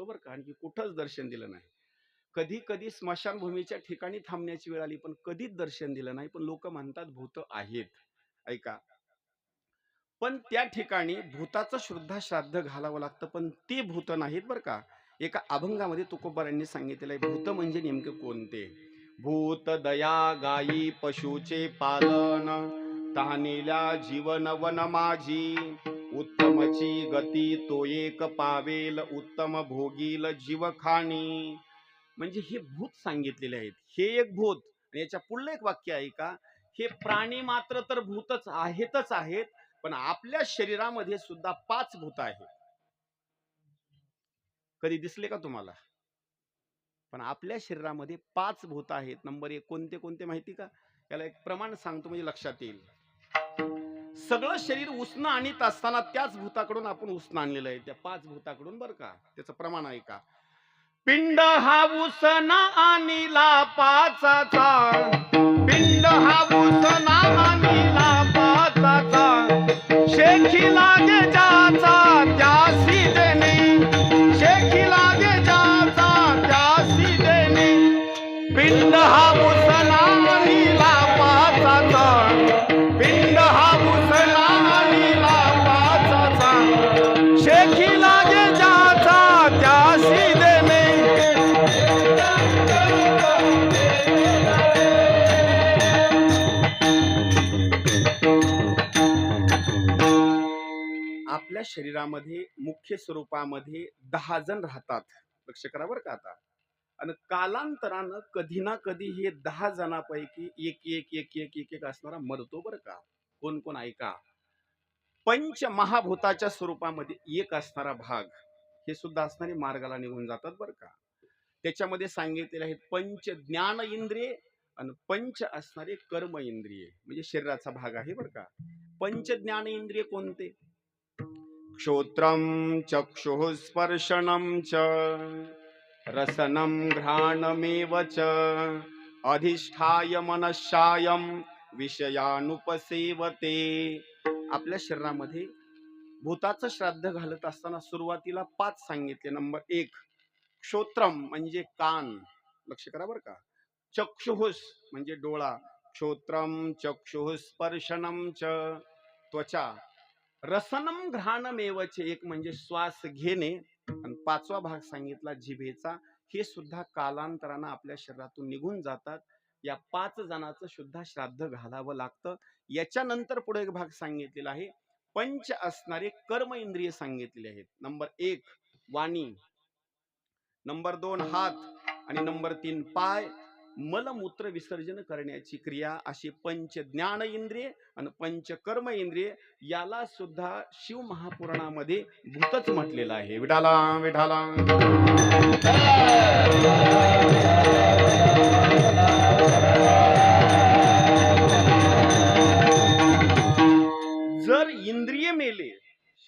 शकतो बरं का? आणखी कुठंच दर्शन दिलं नाही. कधी कधी स्मशानभूमीच्या ठिकाणी थांबण्याची वेळ आली पण कधीच दर्शन दिलं नाही. पण लोक म्हणतात भूत आहेत. ऐका. पण त्या ठिकाणी भूताचं श्रद्धा श्राद्ध घालावं लागतं पण ते भूत नाहीत बरं का? एका अभंगामध्ये तुकोबारांनी सांगितलेलं आहे भूत म्हणजे नेमके कोणते? भूत दया गायी पशुचे पालन तानेल्या जीवन वन माझी उत्तमची गती तो एक पावेल उत्तम भोगील जीवखाणी म्हणजे हे भूत सांगितलेले आहेत. हे एक भूत आणि याच्या पुढलं एक वाक्य आहे का? हे प्राणी मात्र तर भूतच आहेतच आहेत पण आपल्या शरीरामध्ये सुद्धा पाच भूत आहेत. कधी दिसले का तुम्हाला? पण आपल्या शरीरामध्ये पाच भूत आहेत. नंबर एक कोणते कोणते माहिती का? याला एक प्रमाण सांगतो म्हणजे लक्षात येईल. सगळं शरीर उष्ण आणीत असताना त्याच भूताकडून आपण उष्ण आणलेलं आहे त्या पाच भूताकडून बरं का? त्याचं प्रमाण आहे का पिंड हा उसना आणिला पाचाचा पिंड हा उसना आणिला पाचाचा शेखी लागे जाचा त्यासी देणे. शेखी लागे जाचा त्यासी देणे. पिंड हा आपल्या शरीरामध्ये मुख्य स्वरूपामध्ये दहा जण राहतात. लक्ष करा बरं का आता. आणि कालांतरानं कधी ना कधी हे दहा जणांपैकी एक एक एक एक एक एक असणारा मरतो बरं का. कोण कोण ऐका. पंच महाभूताच्या स्वरूपामध्ये एक असणारा भाग हे सुद्धा असणारे मार्गाला निघून जातात बरं का. त्याच्यामध्ये सांगितलेले आहेत पंच ज्ञान इंद्रिये आणि पंच असणारे कर्म इंद्रिय. म्हणजे शरीराचा भाग आहे बरं का. पंच ज्ञान इंद्रिय कोणते? श्रोत्रं चक्षुः स्पर्शनं च रसनं घ्राणमेव च अधिष्ठाय मनशायम विषयानुपसेवते। आपल्या शरीरामध्ये भूताचं श्राद्ध घालत असताना सुरुवातीला पाच सांगितले. नंबर एक क्षोत्रम म्हणजे कान. लक्ष करा बरं का. चक्षुहुस म्हणजे डोळा. क्षोत्रम चक्षुः स्पर्शनं च त्वचा. रसनम घ्राणमेवचे एक म्हणजे श्वास घेणे. आणि पाचवा भाग सांगितला जिभेचा. हे सुद्धा कालांतरानं आपल्या शरीरातून निघून जातात. या पाच जणांचं सुद्धा श्राद्ध घालावं लागतं. याच्यानंतर पुढे एक भाग सांगितलेला आहे. पंच असणारे कर्म इंद्रिय सांगितलेले आहेत. नंबर एक वाणी. नंबर दोन हात. आणि नंबर तीन पाय. मलमूत्र विसर्जन करण्याची क्रिया अशी पंच ज्ञान इंद्रिय आणि पंच कर्म इंद्रिय याला सुद्धा शिव महापुराणामध्ये भूतच म्हटलेलं आहे. विठाला विठाला जर इंद्रिय मेले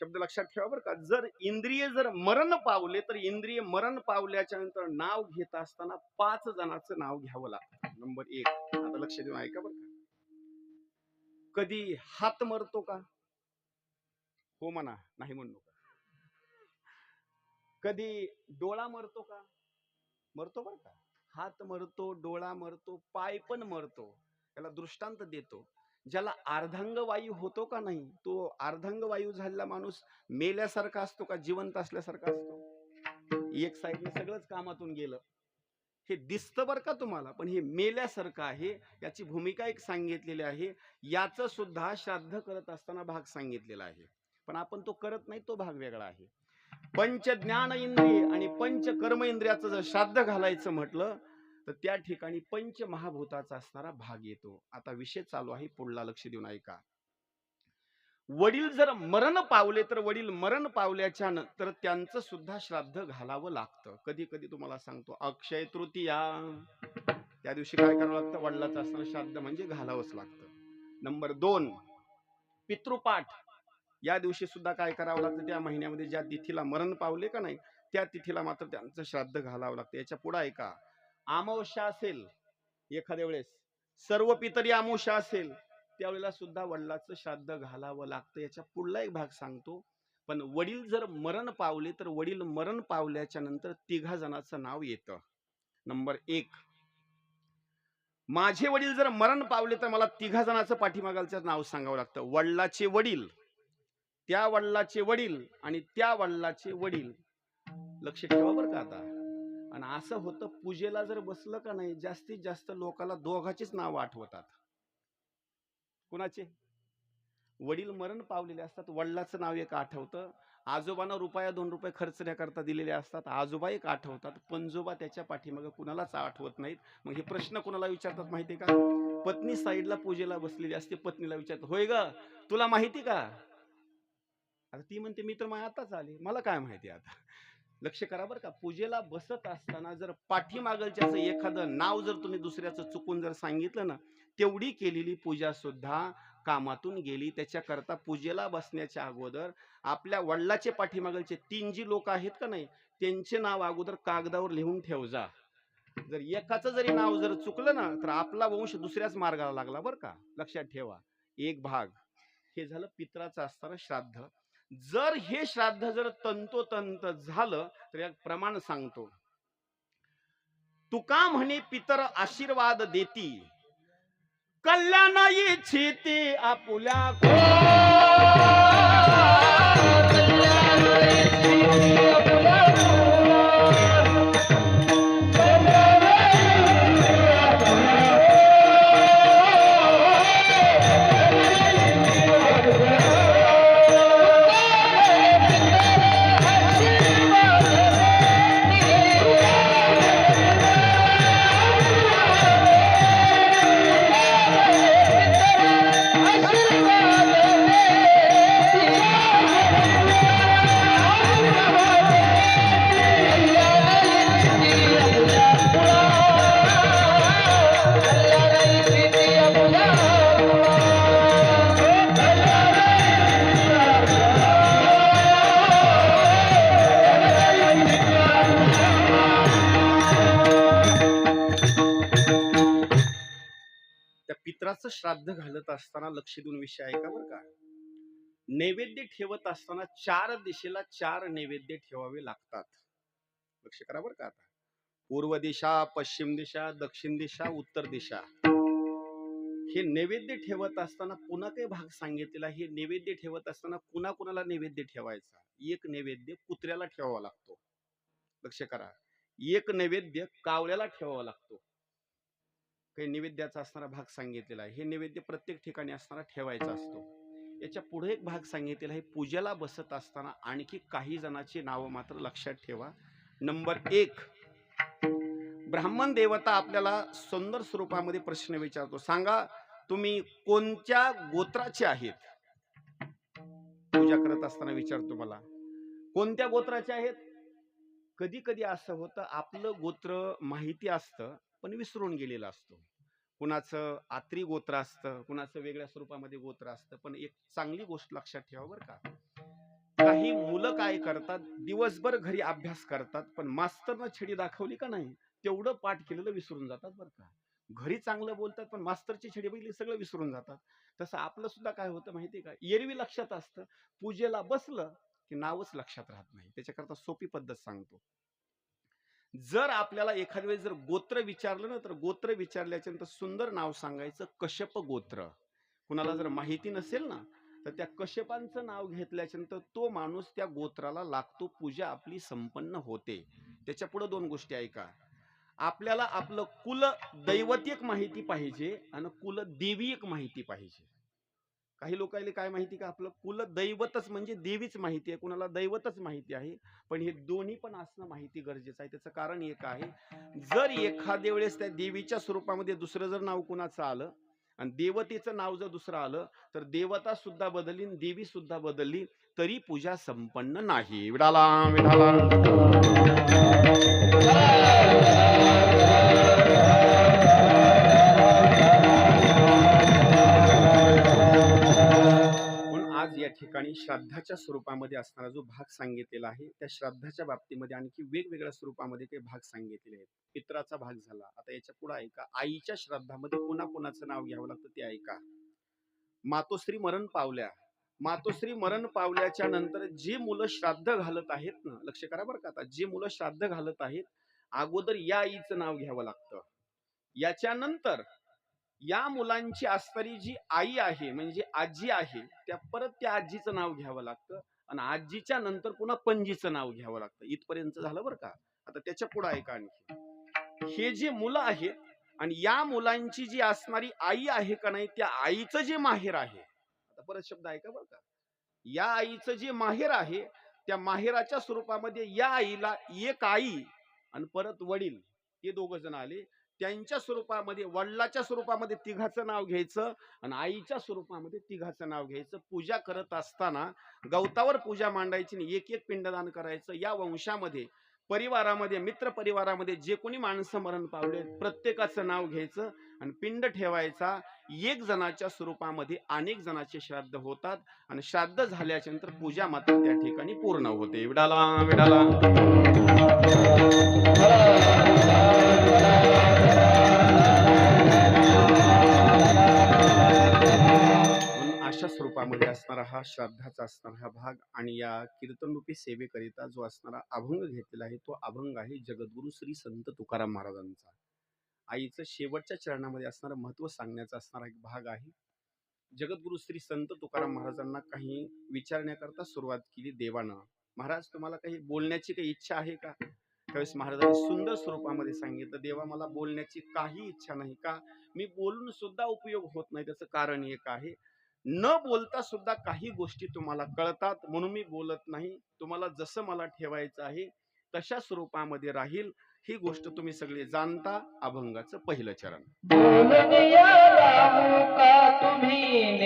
शब्द लक्षात ठेवा बरं का. जर इंद्रिय जर मरण पावले तर इंद्रिय मरण पावल्याच्या नंतर नाव घेत असताना पाच जणांचं नाव घ्यावं लागतं. नंबर एक. आता लक्ष देऊन ऐका बरं का. कधी हात मरतो का? हो म्हणा नाही म्हणू नका. कधी डोळा मरतो का? मरतो बरं का. हात मरतो डोळा मरतो पाय पण मरतो. त्याला दृष्टांत देतो. ज्याला अर्धांगवायू होतो का नाही तो अर्धांगवायू झालेला माणूस मेल्यासारखा असतो का जिवंत असल्यासारखा असतो? एक साईडने सगळंच कामातून गेलं. हे दिसतं बरं का तुम्हाला पण हे मेल्यासारखं आहे याची भूमिका एक सांगितलेली आहे याचं सुद्धा श्राद्ध करत असताना भाग सांगितलेला आहे. पण आपण तो करत नाही तो भाग वेगळा आहे. पंच ज्ञान इंद्रिय आणि पंच कर्म इंद्रियाचं जर श्राद्ध घालायचं म्हटलं तर त्या ठिकाणी पंच महाभूताचा असणारा भाग येतो. आता विषय चालू आहे पुढला लक्ष देऊन ऐका. वडील जर मरण पावले तर वडील मरण पावल्याच्या तर त्यांचं सुद्धा श्राद्ध घालावं लागतं. कधी कधी तुम्हाला सांगतो अक्षय तृतीया. त्या दिवशी काय करावं लागतं? वडिलाचं असणारं श्राद्ध म्हणजे घालावंच लागतं. नंबर दोन पितृपाठ. या दिवशी सुद्धा काय करावं लागतं? त्या महिन्यामध्ये ज्या तिथीला मरण पावले का नाही त्या तिथीला मात्र त्यांचं श्राद्ध घालावं लागतं. याच्यापुढे ऐका. अमावस्या असेल एखाद्या वेळेस सर्व पितरी अमावस्या असेल त्यावेळेला सुद्धा वडिलाचं श्राद्ध घालावं लागतं. याच्या पुढला एक भाग सांगतो. पण वडील जर मरण पावले तर वडील मरण पावल्याच्या नंतर तिघा जणांचं नाव येतं. नंबर एक. माझे वडील जर मरण पावले तर मला तिघा जणांचं पाठीमागालचं नाव सांगावं लागतं. वडिलाचे वडील त्या वडिलाचे वडील आणि त्या वडिलाचे वडील. लक्ष ठेवा बरं का आता. आणि असं होतं पूजेला जर बसलं का नाही जास्तीत जास्त लोकाला दोघाचीच नाव आठवतात. कुणाचे? वडील मरण पावलेले असतात वडिलाचं नाव एक आठवतं. आजोबांना रुपया दोन रुपये खर्चण्याकरता दिलेले असतात आजोबा एक आठवतात. पंजोबा त्याच्या पाठीमागे कुणालाच आठवत नाहीत. मग हे प्रश्न कुणाला विचारतात माहिती का? पत्नी साईडला पूजेला बसलेली असते पत्नीला विचारतात होय ग तुला माहिती का? आता ती म्हणते मी तर मग आताच आली मला काय माहिती आता? लक्ष करा बरं का. पूजेला बसत असताना जर पाठीमागलच्याचं एखादं नाव जर तुम्ही दुसऱ्याचं चुकून जर सांगितलं ना तेवढी केलेली पूजा सुद्धा कामातून गेली. त्याच्याकरता पूजेला बसण्याच्या अगोदर आपल्या वडिलाचे पाठीमागलचे तीन जी लोक आहेत का नाही त्यांचे नाव अगोदर कागदावर लिहून ठेव जा जर एकाचं जरी नाव जर चुकलं ना तर आपला वंश दुसऱ्याच मार्गाला लागला बरं का. लक्षात ठेवा. एक भाग. हे झालं पित्राचं असताना श्राद्ध. जर हे श्राद्ध जर तंतोतंत झालं तर एक प्रमाण सांगतो. तुका म्हणे पितर आशीर्वाद देती. कल्याण इच्छिती आपुल्या श्राद्ध घालत असताना लक्ष देऊन विषय आहे का बरं का. नैवेद्य ठेवत असताना चार दिशेला चार नैवेद्य ठेवावे लागतात. लक्ष करा बरं का आता. पूर्व दिशा पश्चिम दिशा दक्षिण दिशा उत्तर दिशा. हे नैवेद्य ठेवत असताना पुन्हा काही भाग सांगितलेला हे नैवेद्य ठेवत असताना पुन्हा कुणाला नैवेद्य ठेवायचा? एक नैवेद्य कुत्र्याला ठेवावा लागतो. लक्ष करा. एक नैवेद्य कावळ्याला ठेवावा लागतो. काही नैवेद्याचा असणारा भाग सांगितलेला आहे. हे नैवेद्य प्रत्येक ठिकाणी असणारा ठेवायचा असतो. याच्यापुढे एक भाग सांगितलेला आहे पूजेला बसत असताना आणखी काही जणाची नावं मात्र लक्षात ठेवा. नंबर एक ब्राह्मण देवता आपल्याला सुंदर स्वरूपामध्ये प्रश्न विचारतो. सांगा तुम्ही कोणत्या गोत्राचे आहेत? पूजा करत असताना विचारतो मला. कोणत्या गोत्राचे आहेत? कधी कधी असं होतं आपलं गोत्र माहिती असतं पण विसरून गेलेला असतो. कुणाचं आत्री गोत्र असतं कुणाचं वेगळ्या स्वरूपामध्ये गोत्र असतं पण एक चांगली गोष्ट लक्षात ठेवा बरं का. काही मुलं काय करतात दिवसभर घरी अभ्यास करतात पण मास्तरनं छडी दाखवली का नाही तेवढं पाठ केलेलं विसरून जातात बरं का. घरी चांगलं बोलतात पण मास्तरची छडी बघितली सगळं विसरून जातात. तसं आपलं सुद्धा काय होतं माहितीये का? एरवी लक्षात असतं पूजेला बसलं की नावच लक्षात राहत नाही. त्याच्याकरता सोपी पद्धत सांगतो. जर आपल्याला एखाद्या वेळेस जर गोत्र विचारलं ना तर गोत्र विचारल्याच्या नंतर सुंदर नाव सांगायचं कश्यप गोत्र. कुणाला जर माहिती नसेल ना तर त्या कश्यपांचं नाव घेतल्याच्या नंतर तो माणूस त्या गोत्राला लागतो पूजा आपली संपन्न होते. त्याच्या पुढे दोन गोष्टी ऐका. आपल्याला आपलं कुल दैवतिक माहिती पाहिजे आणि कुल देवीक माहिती पाहिजे. काही लोकांना काय माहिती का आपलं कुलदैवतच म्हणजे देवीच माहिती आहे कुणाला दैवतच माहिती आहे पण हे दोन्ही पण असणं माहिती गरजेचं आहे. त्याचं कारण एक आहे जर एखाद्या वेळेस त्या देवीच्या स्वरूपामध्ये दुसरं जर नाव कुणाचं आलं आणि देवतेचं नाव जर दुसरं आलं तर देवता सुद्धा बदलली देवी सुद्धा बदलली तरी पूजा संपन्न नाही. विडाला विडाला. या ठिकाणी श्राद्धाच्या स्वरूपामध्ये असणारा जो भाग सांगितलेला आहे त्या श्राद्धाच्या बाबतीमध्ये आणखी वेगवेगळ्या स्वरूपामध्ये काही भाग सांगितलेले आहेत. पित्राचा भाग झाला. आता याच्यापुढे ऐका आईच्या श्राद्धामध्ये पुन्हा कोणाचं नाव घ्यावं लागतं ते ऐका मातोश्री मरण पावल्या. मातोश्री मरण पावल्याच्या नंतर जी मुलं श्राद्ध घालत आहेत ना लक्ष करा बरं का आता. जे मुलं श्राद्ध घालत आहेत अगोदर या आईचं नाव घ्यावं लागतं. याच्यानंतर या मुलांची असणारी जी आई आहे म्हणजे आजी आहे त्या परत त्या आजीचं नाव घ्यावं लागतं आणि आजीच्या नंतर पुन्हा पणजीचं नाव घ्यावं लागतं. इथपर्यंत झालं बरं का? आता त्याच्या पुढे का आणखी? हे जे मुलं आहेत आणि या मुलांची जी असणारी आई आहे का नाही त्या आईचं जे माहेर आहे आता परत शब्द ऐका बरं का? या आईचं जे माहेर आहे त्या माहेराच्या स्वरूपामध्ये या आईला एक आई आणि परत वडील हे दोघ जण आले. त्यांच्या स्वरूपामध्ये वडिलाच्या स्वरूपामध्ये तिघाचं नाव घ्यायचं आणि आईच्या स्वरूपामध्ये तिघाचं नाव घ्यायचं. पूजा करत असताना गवतावर पूजा मांडायची आणि एक एक पिंडदान करायचं. या वंशामध्ये परिवारामध्ये मित्र परिवारामध्ये जे कोणी माणसं मरण पावले प्रत्येकाचं नाव घ्यायचं आणि पिंड ठेवायचा. एक जणाच्या स्वरूपामध्ये अनेक जणाचे श्राद्ध होतात आणि श्राद्ध झाल्याच्यानंतर पूजा मात्र त्या ठिकाणी पूर्ण होते. विडाला विडाला. अशा स्वरूपामध्ये असणारा हा श्राद्धाचा असणारा हा भाग आणि या कीर्तनरूपी सेवेकरिता जो असणारा अभंग घेतलेला आहे तो अभंग आहे जगद्गुरु श्री संत तुकाराम महाराजांचा. आईचं शेवटच्या चरणामध्ये असणारं महत्त्व सांगण्याचा असणारा एक भाग आहे. जगद्गुरु श्री संत तुकाराम महाराजांना काही विचारण्याकरता सुरुवात केली देवानं. महाराज तुम्हाला काही बोलण्याची काही इच्छा आहे का? त्यावेळेस महाराजांनी सुंदर स्वरूपामध्ये सांगितलं देवा मला बोलण्याची काही इच्छा नाही का? मी बोलून सुद्धा उपयोग होत नाही त्याचं कारण एक आहे. न बोलता सुद्धा काही गोष्टी तुम्हाला कळतात म्हणून मी बोलत नाही. तुम्हाला जसं मला ठेवायचं आहे तशा स्वरूपामध्ये राहील. ही गोष्ट तुम्ही सगळे जाणता. अभंगाचं पहिलं चरण. तुम्ही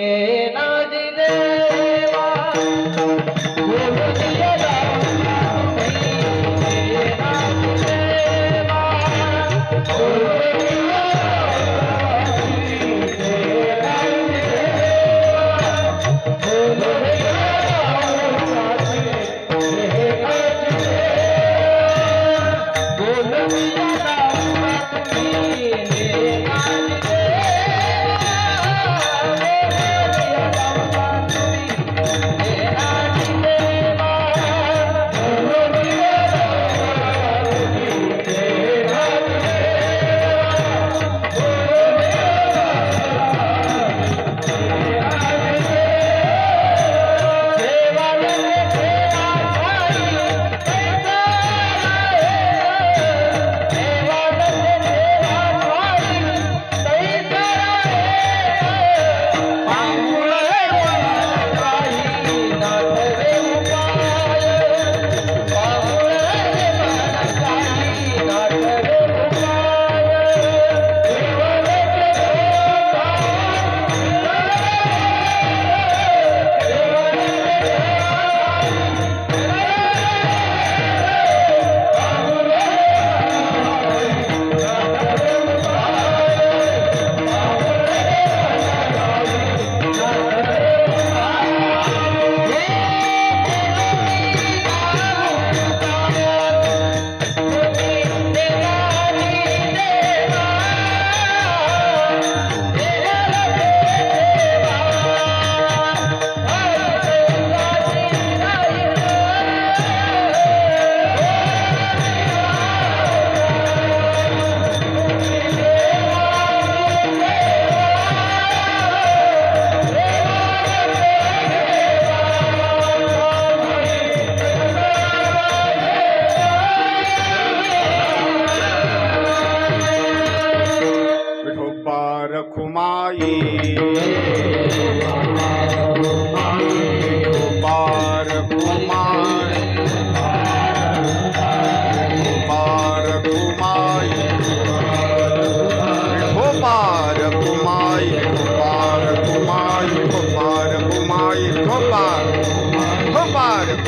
आता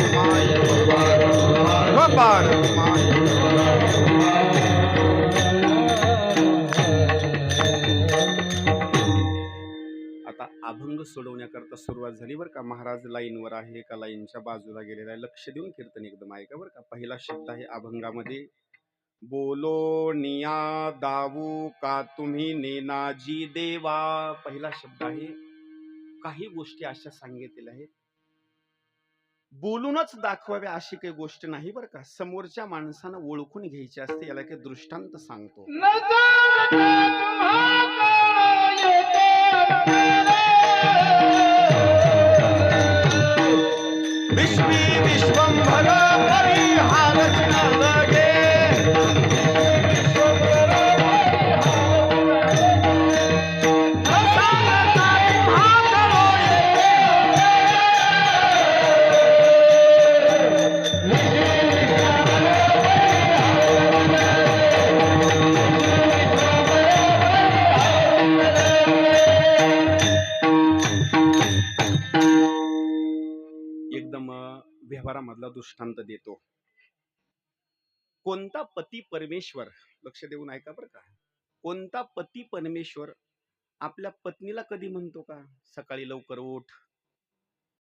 अभंग सोडवण्याकरता सुरुवात झाली बरं का. महाराज लाईनवर आहे का? लाईनच्या बाजूला गेलेला आहे. लक्ष देऊन कीर्तन एकदम ऐका बरं का? पहिला शब्द आहे अभंगामध्ये. बोलो निया दावू का तुम्ही नेनाजी देवा. पहिला शब्द आहे काही गोष्टी अशा सांगितलेल्या आहेत. बोलूनच दाखवावे अशी काही गोष्ट नाही बरं का. समोरच्या माणसानं ओळखून घ्यायची असते याला काही दृष्टांत सांगतो. विश्वी विश्वम परिहारच परिहार लगे। दृष्टांत देतो. कोणता पती परमेश्वर? लक्ष देऊन ऐका बरं का. कोणता पती परमेश्वर आपल्या पत्नीला कधी म्हणतो का? सकाळी लवकर उठ